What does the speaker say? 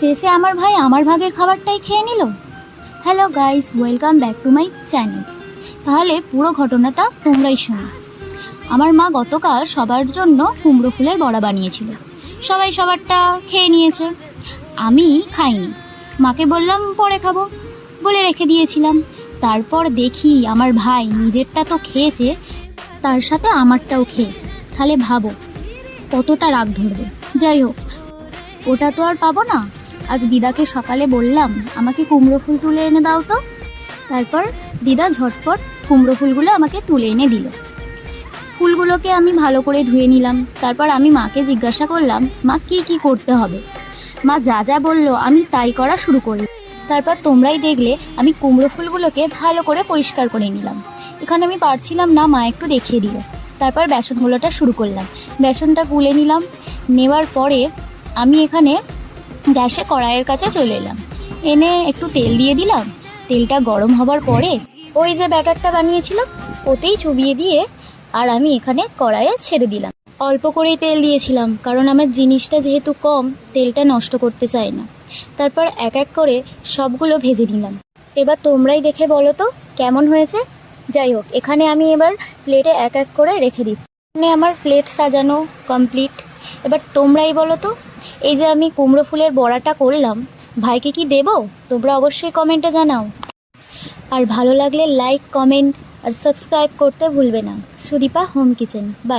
শেষে আমার ভাই আমার ভাগের খাবারটাই খেয়ে নিল। Hello guys welcome back to my channel তাহলে পুরো ঘটনাটা তোমরাই শোনো। আমার মা গতকাল সবার জন্য কুমড়ো ফুলের বড়া বানিয়েছিল। সবাই সবারটা খেয়ে নিয়েছে। আমি খাইনি। মাকে বললাম, পরে খাব। বলে রেখে দিয়েছিলাম। তারপর দেখি আমার ভাই নিজেরটা তো খেয়েছে, তার সাথে আমারটাও খেয়েছে। তাহলে ভাবো, কতটা রাগ ধরবে। যাই হোক, ওটা তো আর পাবো না। আজ দিদাকে সকালে বললাম, আমাকে কুমড়ো ফুল তুলে এনে দাও তো। তারপর দিদা ঝটপট কুমড়ো ফুলগুলো আমাকে তুলে এনে দিল। ফুলগুলোকে আমি ভালো করে ধুয়ে নিলাম। তারপর আমি মাকে জিজ্ঞাসা করলাম, মা, কি কি করতে হবে? মা যা যা বলল, আমি তাই করা শুরু করলাম তারপর তোমরাই দেখলে, আমি কুমড়ো ফুলগুলোকে ভালো করে পরিষ্কার করে নিলাম। এখানে আমি পারছিলাম না, মা একটু দেখিয়ে দিল। তারপর বেসনগুলোটা শুরু করলাম। বেসনটা গুলে নিলাম। নেওয়ার পরে আমি এখানে গ্যাসে কড়াইয়ের কাছে চলে এলাম। এনে একটু তেল দিয়ে দিলাম। তেলটা গরম হবার পরে ওই যে ব্যাটারটা বানিয়েছিলাম ওতেই চুবিয়ে দিয়ে আর আমি এখানে কড়াইয়ে ছেড়ে দিলাম। অল্প করেই তেল দিয়েছিলাম, কারণ আমার জিনিসটা যেহেতু কম, তেলটা নষ্ট করতে চাই না। তারপর এক এক করে সবগুলো ভেজে নিলাম। এবার তোমরাই দেখে বলো তো, কেমন হয়েছে? যাই হোক, এখানে আমি এবার প্লেটে এক এক করে রেখে দিই এখানে আমার প্লেট সাজানো কমপ্লিট এবার তোমরাই বলো তো, এই যে আমি কুমড়ো ফুলের বড়াটা করলাম, ভাইকে কি দেব? তোমরা অবশ্যই কমেন্টে জানাও। আর ভালো লাগলে লাইক কমেন্ট আর সাবস্ক্রাইব করতে ভুলবে না। Sudipa home kitchen by